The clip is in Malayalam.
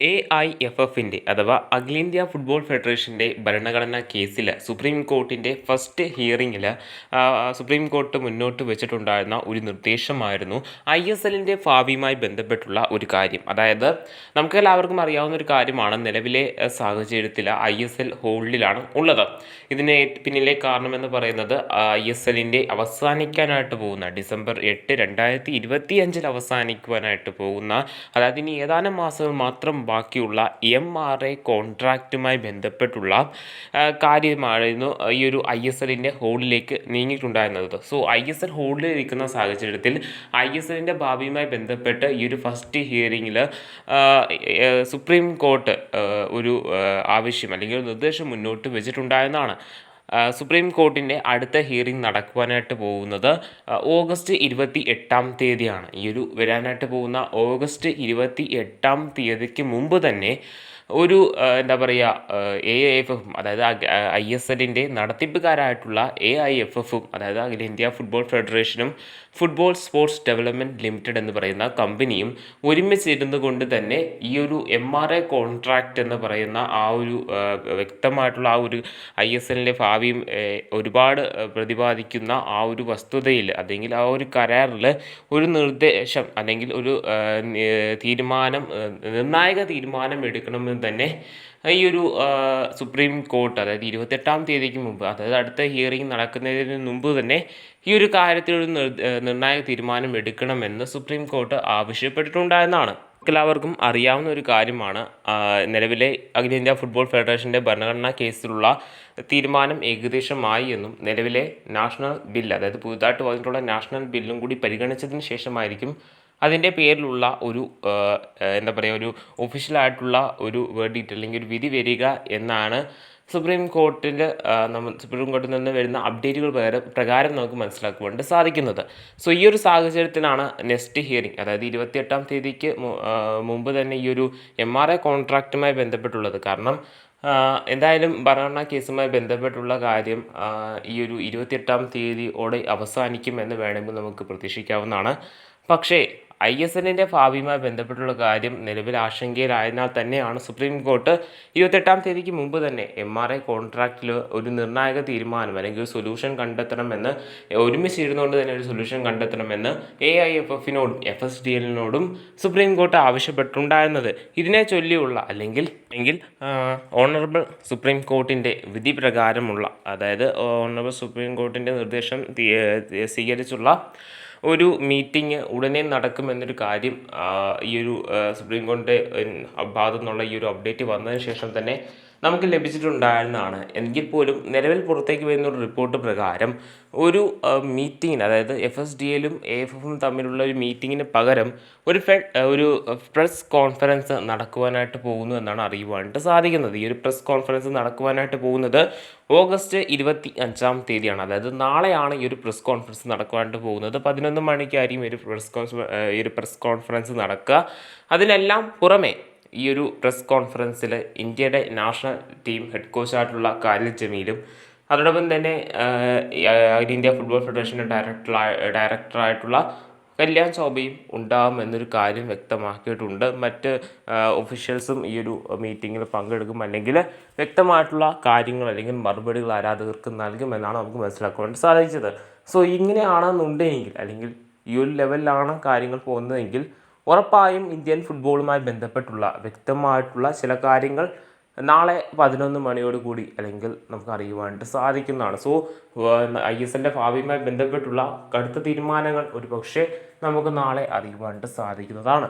എ ഐ എഫ് എഫിന്റെ അഥവാ അഖിലേന്ത്യാ ഫുട്ബോൾ ഫെഡറേഷന്റെ ഭരണഘടനാ കേസിൽ സുപ്രീം കോർട്ടിന്റെ ഫസ്റ്റ് ഹിയറിങ്ങിൽ സുപ്രീം കോർട്ട് മുന്നോട്ട് വെച്ചിട്ടുണ്ടായിരുന്ന ഒരു നിർദ്ദേശമായിരുന്നു ഐ എസ് എല്ലിന്റെ ഭാവിയുമായി ബന്ധപ്പെട്ടുള്ള ഒരു കാര്യം. അതായത് നമുക്ക് എല്ലാവർക്കും അറിയാവുന്ന ഒരു കാര്യമാണ് നിലവിലെ സാഹചര്യത്തിൽ ഐ എസ് എൽ ഹോൾഡിലാണ് ഉള്ളത്. ഇതിന് പിന്നിലെ കാരണമെന്ന് പറയുന്നത് ഐ എസ് എല്ലിന്റെ അവസാനിക്കാനായിട്ട് പോകുന്ന ഡിസംബർ എട്ട് രണ്ടായിരത്തി ഇരുപത്തി അഞ്ചിൽ അവസാനിക്കുവാനായിട്ട് പോകുന്ന അതായത് ഇനി ഏതാനും മാസങ്ങൾ മാത്രം ബാക്കിയുള്ള എം ആർ എ കോൺട്രാക്റ്റുമായി ബന്ധപ്പെട്ടുള്ള കാര്യമായിരുന്നു ഈ ഒരു ഐ എസ് എല്ലിന്റെ ഹോളിലേക്ക് നീങ്ങിയിട്ടുണ്ടായിരുന്നത്. സോ ഐ എസ് എൽ ഹോളിൽ ഇരിക്കുന്ന സാഹചര്യത്തിൽ ഐ എസ് എല്ലിന്റെ ഭാവിയുമായി ബന്ധപ്പെട്ട് ഈ ഒരു ഫസ്റ്റ് ഹിയറിങ്ങിൽ സുപ്രീം കോർട്ട് ഒരു ആവശ്യം അല്ലെങ്കിൽ നിർദ്ദേശം മുന്നോട്ട് വെച്ചിട്ടുണ്ടായെന്നാണ് സുപ്രീം കോർട്ടിന്റെ അടുത്ത ഹിയറിംഗ് നടക്കുവാനായിട്ട് പോകുന്നത് ഓഗസ്റ്റ് ഇരുപത്തി എട്ടാം തീയതിയാണ്. ഈ ഒരു വരാനായിട്ട് പോകുന്ന ഓഗസ്റ്റ് ഇരുപത്തി എട്ടാം തീയതിക്ക് മുമ്പ് തന്നെ ഒരു എന്താ പറയുക എ ഐ എഫ് എഫും അതായത് ഐ എസ് എല്ലിന്റെ നടത്തിപ്പുകാരായിട്ടുള്ള എ ഐ എഫ് എഫും അതായത് അഖിലേന്ത്യാ ഫുട്ബോൾ ഫെഡറേഷനും ഫുട്ബോൾ സ്പോർട്സ് ഡെവലപ്മെന്റ് ലിമിറ്റഡ് എന്ന് പറയുന്ന കമ്പനിയും ഒരുമിച്ചിരുന്നു കൊണ്ട് തന്നെ ഈ ഒരു എം ആർ എ കോൺട്രാക്റ്റ് എന്ന് പറയുന്ന ആ ഒരു വ്യക്തമായിട്ടുള്ള ആ ഒരു ഐ എസ് എല്ലിന്റെ ഭാവിയും ഒരുപാട് പ്രതിപാദിക്കുന്ന ആ ഒരു വസ്തുതയിൽ അല്ലെങ്കിൽ ആ ഒരു കരാറിൽ ഒരു നിർദ്ദേശം അല്ലെങ്കിൽ ഒരു തീരുമാനം നിർണായക തീരുമാനം എടുക്കണമെന്ന് തന്നെ. ഈ ഒരു സുപ്രീം കോർട്ട് അതായത് ഇരുപത്തെട്ടാം തീയതിക്ക് മുമ്പ് അതായത് അടുത്ത ഹിയറിംഗ് നടക്കുന്നതിന് മുമ്പ് തന്നെ ഈ ഒരു കാര്യത്തിൽ ഒരു നിർണായക തീരുമാനം എടുക്കണമെന്ന് സുപ്രീം കോർട്ട് ആവശ്യപ്പെട്ടിട്ടുണ്ടായെന്നാണ്. എല്ലാവർക്കും അറിയാവുന്ന ഒരു കാര്യമാണ് നിലവിലെ അഖിലേന്ത്യാ ഫുട്ബോൾ ഫെഡറേഷന്റെ ഭരണഘടനാ കേസിലുള്ള തീരുമാനം ഏകദേശമായി എന്നും നിലവിലെ നാഷണൽ ബില്ല് അതായത് പുതുതായിട്ട് വന്നിട്ടുള്ള നാഷണൽ ബില്ലും കൂടി പരിഗണിച്ചതിന് ശേഷമായിരിക്കും അതിന്റെ പേരിലുള്ള ഒരു എന്താ പറയുക ഒരു ഒഫീഷ്യലായിട്ടുള്ള ഒരു വേർഡിക്റ്റ് അല്ലെങ്കിൽ ഒരു വിധി വരിക എന്നാണ് സുപ്രീം കോർട്ടിൽ നമ്മൾ സുപ്രീം കോർട്ടിൽ നിന്ന് വരുന്ന അപ്ഡേറ്റുകൾ പ്രകാരം പ്രകാരം നമുക്ക് മനസ്സിലാക്കുവാണ്ട് സാധിക്കുന്നത്. സോ ഈ ഒരു സാഹചര്യത്തിലാണ് നെക്സ്റ്റ് ഹിയറിംഗ് അതായത് ഇരുപത്തിയെട്ടാം തീയതിക്ക് മുമ്പ് തന്നെ ഈ ഒരു എം ആർ ഐ കോൺട്രാക്റ്റുമായി ബന്ധപ്പെട്ടുള്ളത്. കാരണം എന്തായാലും ഭരണഘടനാ കേസുമായി ബന്ധപ്പെട്ടുള്ള കാര്യം ഈ ഒരു ഇരുപത്തിയെട്ടാം തീയതിയോടെ അവസാനിക്കും എന്ന് വേണമെങ്കിൽ നമുക്ക് പ്രതീക്ഷിക്കാവുന്നതാണ്. പക്ഷേ ഐ എസ് എല്ലിന്റെ ഭാവിയുമായി ബന്ധപ്പെട്ടുള്ള കാര്യം നിലവിൽ ആശങ്കയിലായതിനാൽ തന്നെയാണ് സുപ്രീം കോർട്ട് ഇരുപത്തെട്ടാം തീയതിക്ക് മുമ്പ് തന്നെ എം ആർ ഐ കോൺട്രാക്റ്റിൽ ഒരു നിർണായക തീരുമാനം അല്ലെങ്കിൽ ഒരു സൊല്യൂഷൻ കണ്ടെത്തണമെന്ന് ഒരുമിച്ച് ഇരുന്നുകൊണ്ട് തന്നെ ഒരു സൊല്യൂഷൻ കണ്ടെത്തണമെന്ന് എ ഐ എഫ് എഫിനോടും എഫ് എസ് ഡി എല്ലിനോടും സുപ്രീം കോർട്ട് ആവശ്യപ്പെട്ടിട്ടുണ്ടായിരുന്നത്. ഇതിനെ ചൊല്ലിയുള്ള അല്ലെങ്കിൽ എങ്കിൽ ഓണറബിൾ സുപ്രീം കോർട്ടിന്റെ വിധി പ്രകാരമുള്ള അതായത് ഓണറബിൾ സുപ്രീം കോർട്ടിന്റെ നിർദ്ദേശം സ്വീകരിച്ചുള്ള ഒരു മീറ്റിംഗ് ഉടനെ നടക്കുമെന്നൊരു കാര്യം ഈ ഒരു സുപ്രീം കോടതിയുടെ ഭാഗത്തു നിന്നുള്ള ഈ ഒരു അപ്ഡേറ്റ് വന്നതിന് ശേഷം തന്നെ നമുക്ക് ലഭിച്ചിട്ടുണ്ടായിരുന്നതാണ്. എങ്കിൽ പോലും നിലവിൽ പുറത്തേക്ക് വരുന്ന ഒരു റിപ്പോർട്ട് പ്രകാരം ഒരു മീറ്റിങ്ങിന് അതായത് എഫ് എസ് ഡി എല്ലും എ എഫ് എഫും തമ്മിലുള്ള ഒരു മീറ്റിങ്ങിന് പകരം ഒരു ഫെ ഒരു പ്രസ് കോൺഫറൻസ് നടക്കുവാനായിട്ട് പോകുന്നു എന്നാണ് അറിയുവാനായിട്ട് സാധിക്കുന്നത്. ഈ ഒരു പ്രസ് കോൺഫറൻസ് നടക്കുവാനായിട്ട് പോകുന്നത് ഓഗസ്റ്റ് ഇരുപത്തി അഞ്ചാം തീയതിയാണ്. അതായത് നാളെയാണ് ഈ ഒരു പ്രസ് കോൺഫറൻസ് നടക്കുവാനായിട്ട് പോകുന്നത്. പതിനൊന്ന് മണിക്കായിരിക്കും ഒരു പ്രസ് കോൺഫറൻസ് ഈ ഒരു പ്രസ് കോൺഫറൻസ് നടക്കുക. അതിനെല്ലാം പുറമെ ഈ ഒരു പ്രസ് കോൺഫറൻസിൽ ഇന്ത്യയുടെ നാഷണൽ ടീം ഹെഡ് കോച്ചായിട്ടുള്ള കാലിൽ ജമീലും അതോടൊപ്പം തന്നെ ഇന്ത്യ ഫുട്ബോൾ ഫെഡറേഷന്റെ ഡയറക്ടറായ ഡയറക്ടറായിട്ടുള്ള കല്യാൺ ശോഭയും ഉണ്ടാകും എന്നൊരു കാര്യം വ്യക്തമാക്കിയിട്ടുണ്ട്. മറ്റ് ഒഫീഷ്യൽസും ഈ ഒരു മീറ്റിങ്ങിൽ പങ്കെടുക്കും അല്ലെങ്കിൽ വ്യക്തമായിട്ടുള്ള കാര്യങ്ങൾ അല്ലെങ്കിൽ മറുപടികൾ ആരാധകർക്ക് നൽകുമെന്നാണ് നമുക്ക് മനസ്സിലാക്കുവാൻ സാധിച്ചത്. സോ ഇങ്ങനെയാണെന്നുണ്ടെങ്കിൽ അല്ലെങ്കിൽ ഈ ഒരു ലെവലിലാണ് കാര്യങ്ങൾ പോകുന്നതെങ്കിൽ ഉറപ്പായും ഇന്ത്യൻ ഫുട്ബോളുമായി ബന്ധപ്പെട്ടുള്ള വ്യക്തമായിട്ടുള്ള ചില കാര്യങ്ങൾ നാളെ പതിനൊന്ന് മണിയോട് കൂടി അല്ലെങ്കിൽ നമുക്ക് അറിയുവാനായിട്ട് സാധിക്കുന്നതാണ്. സോ ഐ എസ് എല്ലിന്റെ ഭാവിയുമായി ബന്ധപ്പെട്ടുള്ള കടുത്ത തീരുമാനങ്ങൾ ഒരു പക്ഷേ നമുക്ക് നാളെ അറിയുവാനായിട്ട് സാധിക്കുന്നതാണ്.